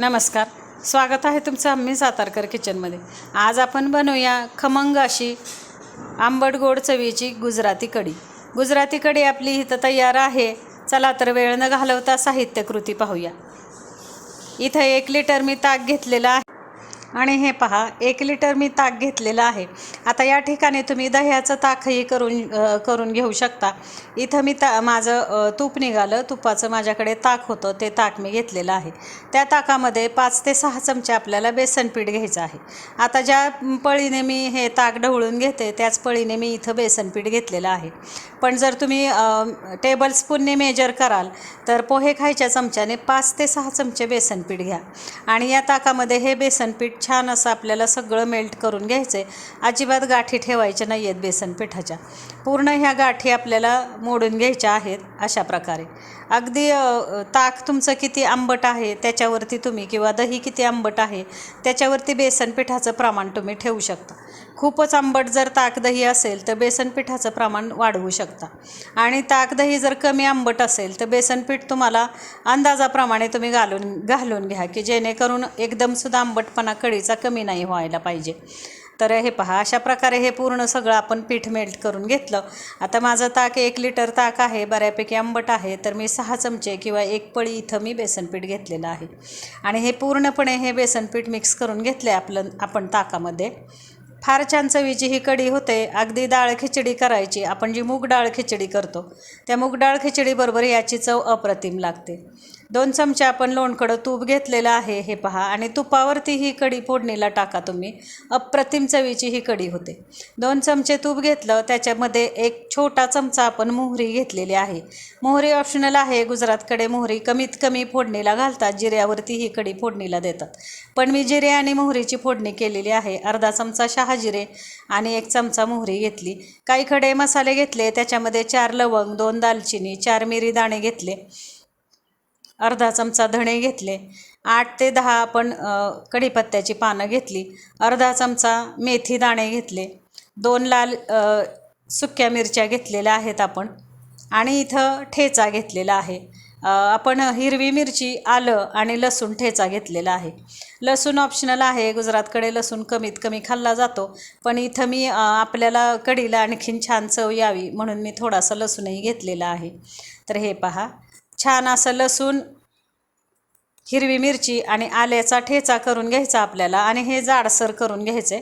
नमस्कार. स्वागत आहे तुमचं आम्ही सातारकर किचनमध्ये. आज आपण बनवूया खमंग अशी आंबट गोड चवीची गुजराती कढी. गुजराती कढी आपली इथं तयार आहे. चला तर वेळ न घालवता साहित्यकृती पाहूया. इथं एक लिटर मी ताक घेतलेलं आहे. आणि हे पहा एक लिटर मी ताक घेतलेलं आहे. आता या ठिकाणी तुम्ही दह्याचं ताकही करून करून घेऊ शकता. इथं मी ता माझं तूप निघालं. तुपाचं माझ्याकडे ताक होतं ते ताक मी घेतलेलं आहे. त्या ताकामध्ये पाच ते सहा चमचे आपल्याला बेसन पीठ घ्यायचं आहे. आता ज्या पळीने मी हे ताक ढवळून घेते त्याच पळीने मी इथं बेसन पीठ घेतलेलं आहे. पण जर तुम्ही टेबल स्पूनने मेजर कराल तर पोहे खायच्या चमच्याने पाच ते सहा चमचे बेसन पीठ घ्या. आणि या ताकामध्ये हे बेसन पीठ छान असं आपल्याला सगळं मेल्ट करून घ्यायचं आहे अजिबात गाठी ठेवायच्या नाही आहेत बेसन पिठाच्या. पूर्ण ह्या गाठी आपल्याला मोडून घ्यायच्या आहेत अशा प्रकारे. अगदी ताक तुमचं किती आंबट आहे त्याच्यावरती तुम्ही किंवा दही किती आंबट आहे त्याच्यावरती बेसन पिठाचं प्रमाण तुम्ही ठेवू शकता. खूपच आंबट जर ताक दही असेल तर बेसन पिठाचं प्रमाण वाढवू शकता. आणि ताक दही जर कमी आंबट असेल तर बेसनपीठ तुम्हाला अंदाजाप्रमाणे तुम्ही घालून घालून घ्या की जेणेकरून एकदमसुद्धा आंबटपणा कढीचा कमी नाही व्हायला पाहिजे. तर हे पहा अशा प्रकारे हे पूर्ण सगळं आपण पीठ मेल्ट करून घेतलं. आता माझं ताक एक लिटर ताक आहे बऱ्यापैकी आंबट आहे तर मी सहा चमचे किंवा एक पळी इथं मी बेसनपीठ घेतलेलं आहे. आणि हे पूर्णपणे हे बेसनपीठ मिक्स करून घेतले आपलं आपण ताकामध्ये. फार छान चवीची ही कढी होते अगदी डाळ खिचडी करायची. आपण जी मूग डाळ खिचडी करतो त्या मूग डाळ खिचडीबरोबर याची चव अप्रतिम लागते. दोन चमचे आपण लोणकडं तूप घेतलेलं आहे हे पहा. आणि तुपावरती ही कढी फोडणीला टाका तुम्ही. अप्रतिम चवीची ही कढी होते. दोन चमचे तूप घेतलं त्याच्यामध्ये एक छोटा चमचा आपण मोहरी घेतलेली आहे. मोहरी ऑप्शनल आहे गुजरातकडे मोहरी कमीत कमी फोडणीला घालतात जिऱ्यावरती ही कढी फोडणीला देतात. पण मी जिरे आणि मोहरीची फोडणी केलेली आहे अर्धा चमचा शहाजिरे आणि एक चमचा मोहरी घेतली. काही खडे मसाले घेतले त्याच्यामध्ये चार लवंग दोन दालचिनी चार मिरी दाणे घेतले. अर्धा चमचा धणे घेतले. आठ ते दहा आपण कढीपत्त्याची पानं घेतली. अर्धा चमचा मेथी दाणे घेतले. दोन लाल सुक्या मिरच्या घेतलेल्या आहेत आपण. आणि इथं ठेचा घेतलेला आहे. आपण हिरवी मिरची आलं आणि लसूण ठेचा घेतलेला आहे. लसूण ऑप्शनल आहे. गुजरातकडे लसूण कमीत कमी खाल्ला जातो. पण इथं मी आपल्याला कढीला आणखीन छान चव यावी म्हणून मी थोडासा लसूणही घेतलेला आहे. तर हे पहा. छान असं लसूण हिरवी मिरची आणि आल्याचा ठेचा करून घ्यायचा आपल्याला आणि हे जाडसर करून घ्यायचे.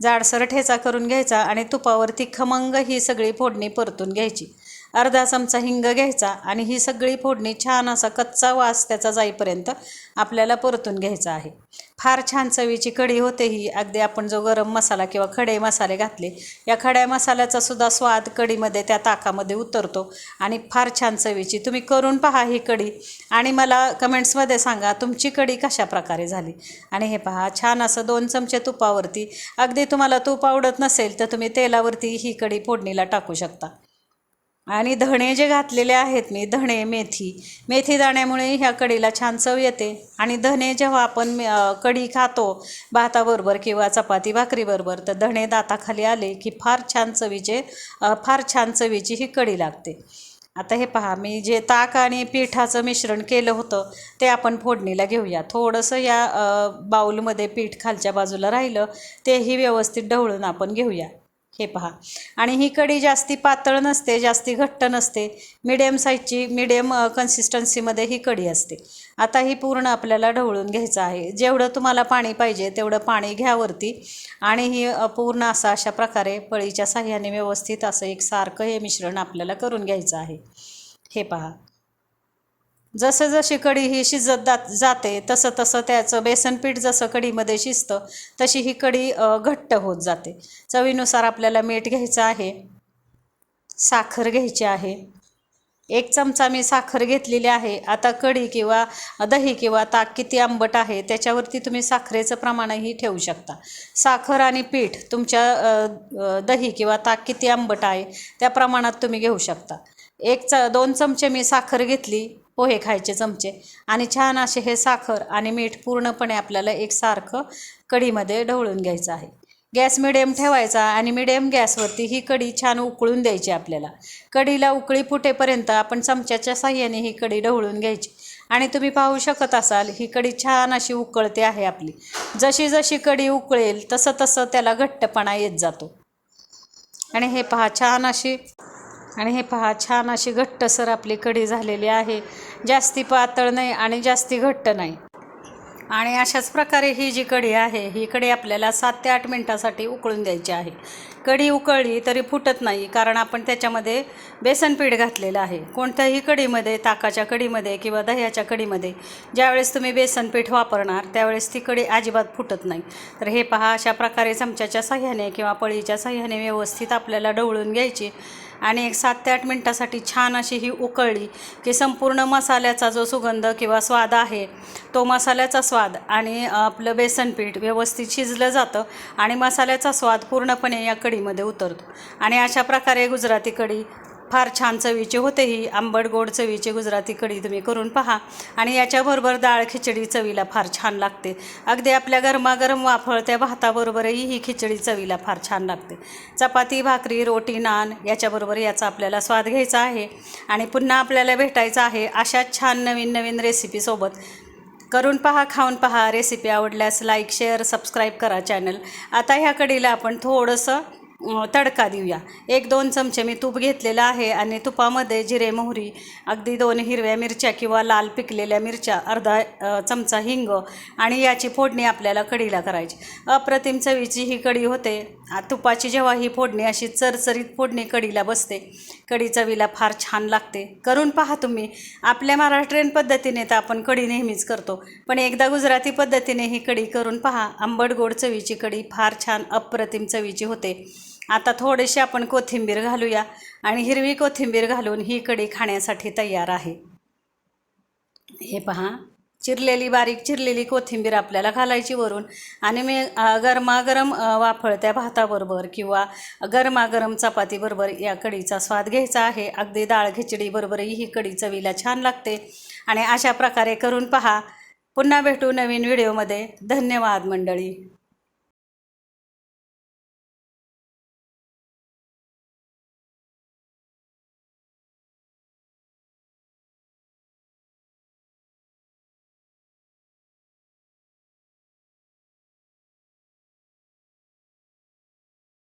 जाडसर ठेचा करून घ्यायचा आणि तुपावरती खमंग ही सगळी फोडणी परतून घ्यायची. अर्धा चमचा हिंग घ्यायचा आणि ही सगळी फोडणी छान असा कच्चा वास त्याचा जाईपर्यंत आपल्याला परतून घ्यायचा आहे. फार छान चवीची कढी होते ही. अगदी आपण जो गरम मसाला किंवा खडे मसाले घातले या खड्या मसाल्याचा सुद्धा स्वाद कढीमध्ये त्या ताकामध्ये उतरतो आणि फार छान चवीची. तुम्ही करून पहा ही कढी आणि मला कमेंट्समध्ये सांगा तुमची कढी कशा प्रकारे झाली. आणि हे पहा छान असं दोन चमचे तुपावरती. अगदी तुम्हाला तूप आवडत नसेल तर तुम्ही तेलावरती ही कढी फोडणीला टाकू शकता. आणि धणे जे घातलेले आहेत मी धणे मेथी मेथी दाण्यामुळे ह्या कढीला छान चव येते. आणि धणे जेव्हा आपण कढी खातो भाताबरोबर किंवा चपाती भाकरीबरोबर तर धणे दाताखाली आले की फार छान चवीचे फार छान चवीची ही कढी लागते. आता हे पहा मी जे ताक आणि पिठाचं मिश्रण केलं होतं ते आपण फोडणीला घेऊया. थोडंसं या बाऊलमध्ये पीठ खालच्या बाजूला राहिलं तेही व्यवस्थित ढवळून आपण घेऊया. हे पहा. आणि ही कढी जास्ती पातळ नसते जास्ती घट्ट नसते. मिडियम साईजची मिडियम कन्सिस्टन्सीमध्ये ही कढी असते. आता ही पूर्ण आपल्याला ढवळून घ्यायचं आहे. जेवढं तुम्हाला पाणी पाहिजे तेवढं पाणी घ्यावरती आणि ही पूर्ण असं अशा प्रकारे पळीच्या साह्याने व्यवस्थित असं एक सारखं हे मिश्रण आपल्याला करून घ्यायचं आहे. हे पहा. जसं जशी कढी ही शिजत जात जाते तसं तसं त्याचं बेसनपीठ जसं कढीमध्ये शिजतं तशी ही कढी घट्ट होत जाते. चवीनुसार आपल्याला मीठ घ्यायचं आहे साखर घ्यायची आहे. एक चमचा मी साखर घेतलेली आहे. आता कढी किंवा दही किंवा ताक किती आंबट आहे त्याच्यावरती तुम्ही साखरेचं प्रमाणही ठेवू शकता. साखर आणि पीठ तुमच्या दही किंवा ताक किती आंबट आहे त्या प्रमाणात तुम्ही घेऊ शकता. एक च दोन चमचे मी साखर घेतली. पोहे खायचे चमचे. आणि छान असे हे साखर आणि मीठ पूर्णपणे आपल्याला एकसारखं कढीमध्ये ढवळून घ्यायचं आहे. गॅस मिडियम ठेवायचा आणि मिडियम गॅसवरती ही कढी छान उकळून द्यायची आपल्याला. कढीला उकळी फुटेपर्यंत आपण चमच्याच्या साह्याने ही कढी ढवळून घ्यायची. आणि तुम्ही पाहू शकत असाल ही कढी छान अशी उकळते आहे आपली. जशी जशी कढी उकळेल तसं तसं त्याला घट्टपणा येत जातो. आणि हे पहा छान अशी आणि हे पहा छान अशी घट्टसर आपली कढी झालेली आहे. जास्ती पातळ नाही आणि जास्ती घट्ट नाही. आणि अशाच प्रकारे ही जी कढी आहे ही कढी आपल्याला सात ते आठ मिनटासाठी उकळून द्यायची आहे. कढी उकळली तरी फुटत नाही कारण आपण त्याच्यामध्ये बेसन पीठ घातलेलं आहे. कोणत्याही कढीमध्ये ताकाच्या कढीमध्ये किंवा दह्याच्या कढीमध्ये ज्यावेळेस तुम्ही बेसन पीठ वापरणार त्यावेळेस ती कढी अजिबात फुटत नाही. तर हे पहा अशा प्रकारे चमच्याच्या साह्याने किंवा पळीच्या साह्याने व्यवस्थित आपल्याला ढवळून घ्यायची. आणि एक सात ते आठ मिनटासाठी छान अशी ही उकळली की संपूर्ण मसाल्याचा जो सुगंध किंवा स्वाद आहे तो मसाल्याचा स्वाद आणि आपलं बेसन पीठ व्यवस्थित शिजलं जातं आणि मसाल्याचा स्वाद पूर्णपणे या कढीमध्ये उतरतो. आणि अशा प्रकारे गुजराती कढी फार छान चवीची होते ही. आंबट गोड चवीची गुजराती कढी तुम्ही करून पहा. आणि याच्याबरोबर डाळ खिचडी चवीला फार छान लागते. अगदी आपल्या गरमागरम वाफळत्या भाताबरोबरही ही खिचडी चवीला फार छान लागते. चपाती भाकरी रोटी नान याच्याबरोबर याचा आपल्याला स्वाद घ्यायचा आहे. आणि पुन्हा आपल्याला भेटायचं आहे अशाच छान नवीन नवीन रेसिपीसोबत करून पहा खाऊन पहा. रेसिपी आवडल्यास लाईक शेअर सबस्क्राईब करा चॅनल आता ह्या कढीला आपण थोडंसं तडका देऊया. एक दोन चमचे मी तूप घेतलेलं आहे आणि तुपामध्ये जिरे मोहरी अगदी दोन हिरव्या मिरच्या किंवा लाल पिकलेल्या मिरच्या अर्धा चमचा हिंग आणि याची फोडणी आपल्याला कढीला करायची. अप्रतिम चवीची ही कढी होते. तुपाची जेव्हा ही फोडणी अशी चरचरीत फोडणी कढीला बसते. कढी चवीला फार छान लागते. करून पहा तुम्ही. आपल्या महाराष्ट्रीयन पद्धतीने तर आपण कढी नेहमीच करतो. पण एकदा गुजराती पद्धतीने ही कढी करून पहा. आंबट गोड चवीची कढी फार छान अप्रतिम चवीची होते. आता थोडीशी आपण कोथिंबीर घालूया आणि हिरवी कोथिंबीर घालून ही कढी खाण्यासाठी तयार आहे. हे पहा चिरलेली बारीक चिरलेली कोथिंबीर आपल्याला घालायची वरून आणि मी गरमागरम वाफळत्या भाताबरोबर किंवा गरमागरम चपातीबरोबर या कढीचा स्वाद घ्यायचा आहे. अगदी डाळ खिचडीबरोबरही ही कढी चवीला छान लागते. आणि अशा प्रकारे करून पहा. पुन्हा भेटू नवीन व्हिडिओमध्ये. धन्यवाद मंडळी.